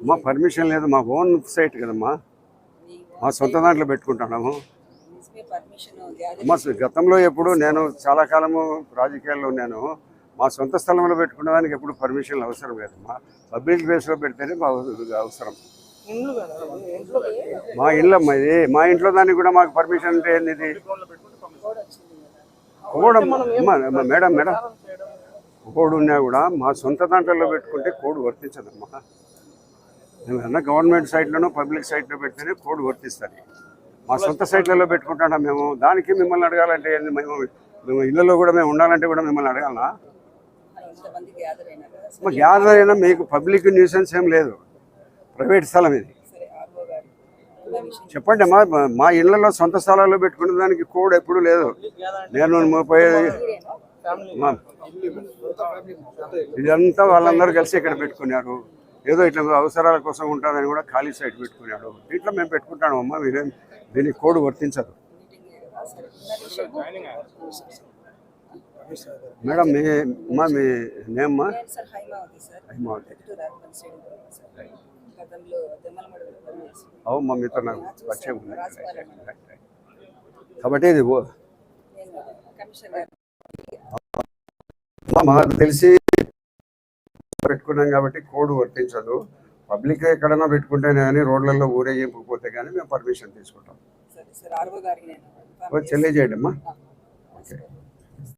మా పర్మిషన్ లేదు. మా ఓన్ సైట్ కదమ్మా. మా సొంత దాంట్లో పెట్టుకుంటున్నాము. అమ్మా మా గతంలో ఎప్పుడు నేను చాలా కాలము రాజకీయాల్లో నేను మా సొంత స్థలంలో పెట్టుకునేదానికి ఎప్పుడు పర్మిషన్ అవసరం లేదమ్మా. పబ్లిక్ ప్లేస్లో పెడితేనే మా అవసరం. ఇంట్లో మా ఇల్లు అమ్మా ఇది. మా ఇంట్లో దానికి కూడా మాకు పర్మిషన్ అంటే ఏంది ఇది మేడం మేడం. కోడు ఉన్నా కూడా మా సొంత దాంట్లో పెట్టుకుంటే కోడు వర్తించదమ్మా. ఏమన్నా గవర్నమెంట్ సైట్లోనూ పబ్లిక్ సైట్లో పెడితేనే కోడ్ వర్తిస్తుంది. మా సొంత సైట్లలో పెట్టుకుంటున్నాం మేము? దానికి మిమ్మల్ని అడగాలంటే మేము మేము ఇళ్ళలో కూడా మేము ఉండాలంటే కూడా మిమ్మల్ని అడగాలనా గ్యాదర్ అయినా మీకు పబ్లిక్ న్యూసెన్స్ ఏం లేదు. ప్రైవేట్ స్థలం ఇది. చెప్పండి అమ్మా మా- మా ఇళ్ళలో సొంత స్థలాల్లో పెట్టుకునే దానికి కోడ్ ఎప్పుడు లేదు. నేను ముప్పై ఇదంతా వాళ్ళందరూ కలిసి ఇక్కడ పెట్టుకున్నారు. ఏదో ఇట్లా అవసరాల కోసం ఉంటుందని కూడా ఖాళీ సైట్ పెట్టుకున్నాడు దీంట్లో మేము పెట్టుకుంటాము అమ్మ మీరేం దీనికి కోడ్ వర్తించదు. మేడం మీ అమ్మా మీ నేమ్మా హైమావతి అవుమ్మా మీతో నాకు పరిచయం ఉంది. కాబట్టి ఇది మాకు తెలిసి పెట్టుకున్నాం కాబట్టి కోడ్ వర్తించదు. పబ్లిక్ ఎక్కడైనా పెట్టుకుంటేనే కానీ రోడ్లలో ఊరేగింపు పోతే కానీ మేము పర్మిషన్ తీసుకుంటాం. సరే సార్.